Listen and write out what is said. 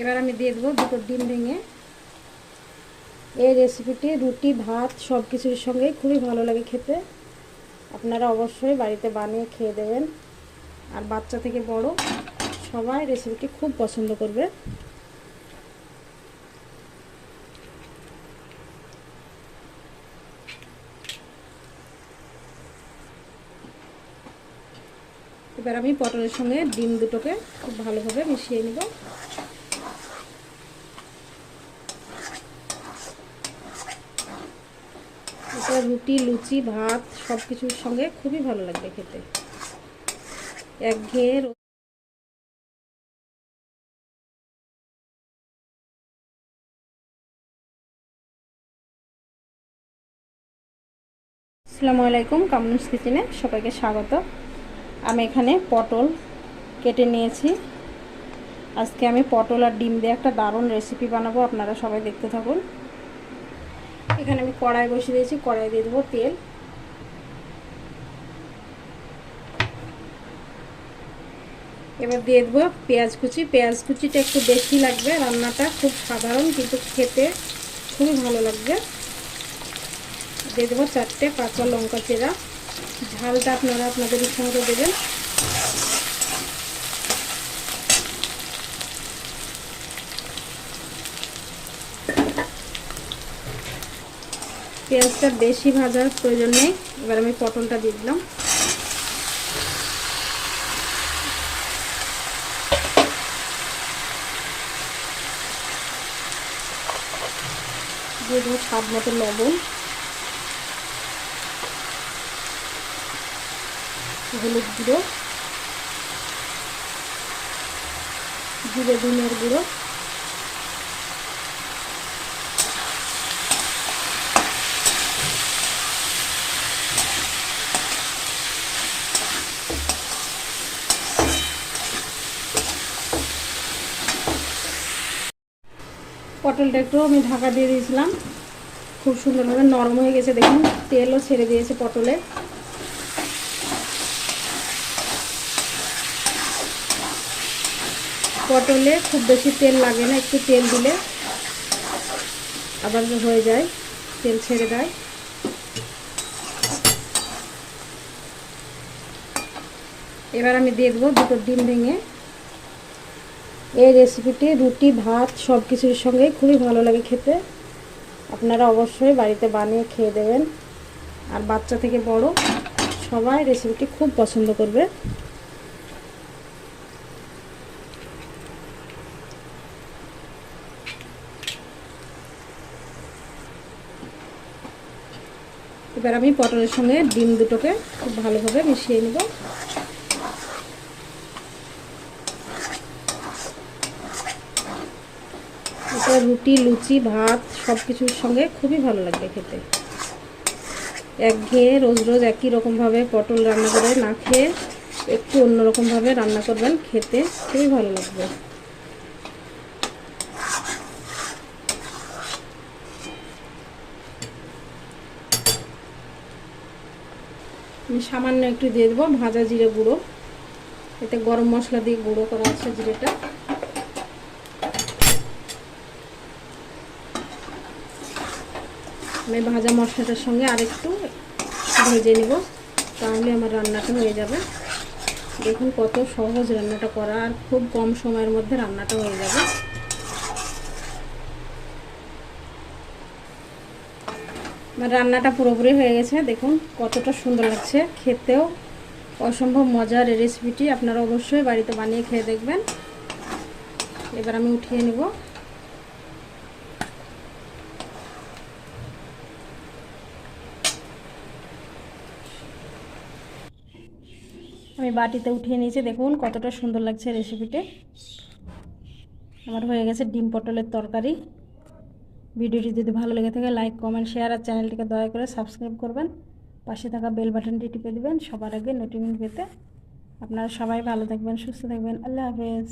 এবার আমি দিয়ে দেবো দুটো ডিম ভেঙে। এই রেসিপিটি রুটি, ভাত সব কিছুর সঙ্গে খুবই ভালো লাগে খেতে। আপনারা অবশ্যই বাড়িতে বানিয়ে খেয়ে দেবেন। আর বাচ্চা থেকে বড়, সবাই রেসিপিটি খুব পছন্দ করবে। এবার আমি পটলের সঙ্গে ডিম দুটোকে খুব ভালোভাবে মিশিয়ে নেব। রুটি, লুচি, ভাত সব কিছুর সঙ্গে খুবই ভালো লাগবে খেতে। একঘেয়ে আসসালামু আলাইকুম কামনুস কিচেনে সবাইকে স্বাগত। আমি এখানে পটল কেটে নিয়েছি। আজকে আমি পটল আর ডিম দিয়ে একটা দারুণ রেসিপি বানাবো, আপনারা সবাই দেখতে থাকুন। এখানে আমি কড়াই বসিয়ে দিয়েছি কড়াই দিয়ে দেবো তেল। এবার দিয়ে দেবো পেঁয়াজ কুচি। পেঁয়াজ কুচিটা একটু বেশি লাগবে, রান্নাটা খুব সাধারণ কিন্তু খেতে খুবই ভালো লাগবে। দিয়ে দেবো চারটে কাঁচা লঙ্কা চেরা। ঝালটা আপনারা আপনাদের ইচ্ছা মতো দেবেন। পেঁয়াজটা বেশি ভাজার প্রয়োজন নেই। এবার আমি পটলটা দিয়ে দিলাম। দিয়ে দেবো স্বাদ মতো লবণ। হলুদ গুঁড়ো। জিরে ধনের গুঁড়ো। পটলটা একটু আমি ঢাকা দিয়ে দিয়েছিলাম। খুব সুন্দরভাবে নরম হয়ে গেছে, দেখুন, তেলও ছেড়ে দিয়েছে পটলে। পটলে খুব বেশি তেল লাগে না, একটু তেল দিলে আবার হয়ে যায়, তেল ছেড়ে দেয়। এবার আমি দিয়ে দেবো দুটো ডিম ভেঙে এই রেসিপিটি রুটি, ভাত সব কিছুর সঙ্গেই খুবই ভালো লাগে খেতে। আপনারা অবশ্যই বাড়িতে বানিয়ে খেয়ে দেবেন। আর বাচ্চা থেকে বড়, সবাই রেসিপিটি খুব পছন্দ করবে। এবার আমি পটলের সঙ্গে ডিম দুটোকে খুব ভালোভাবে মিশিয়ে নেব। রুটি, লুচি, ভাত সব কিছুর সঙ্গে খুবই ভালো লাগবে খেতে। একঘেয়ে রোজ রোজ একই রকমভাবে পটল রান্না করে না খেয়ে একটু অন্যরকমভাবে রান্না করবেন, খেতে খুবই ভালো লাগবে। সামান্য একটু দিয়ে দেবো ভাজা জিরে গুঁড়ো। এতে গরম মশলা দিয়ে গুঁড়ো করা আছে জিরেটা। আমি ভাজা মশলাটার সঙ্গে আরেকটু ভেজে নিব। তাহলে আমার রান্নাটা হয়ে যাবে। দেখুন কত সহজ রান্নাটা করা, আর খুব কম সময়ের মধ্যে রান্নাটা হয়ে যাবে। আমার রান্নাটা পুরোপুরি হয়ে গেছে। দেখুন কতটা সুন্দর লাগছে। খেতেও অসম্ভব মজার রেসিপিটি আপনারা অবশ্যই বাড়িতে বানিয়ে খেয়ে দেখবেন। এবার আমি উঠিয়ে নেব। আমি বাটিতে উঠিয়ে নিয়েছি। দেখুন কতটা সুন্দর লাগছে রেসিপিটি আমার হয়ে গেছে ডিম পটলের তরকারি। ভিডিওটি যদি ভালো লেগে থাকে লাইক কমেন্ট শেয়ার আর চ্যানেলটিকে দয়া করে সাবস্ক্রাইব করবেন। পাশে থাকা বেল বাটনটি টিপে দেবেন। সবার আগে নোটিফিকেশন পেতে। আপনারা সবাই ভালো থাকবেন, সুস্থ থাকবেন। আল্লাহ হাফেজ।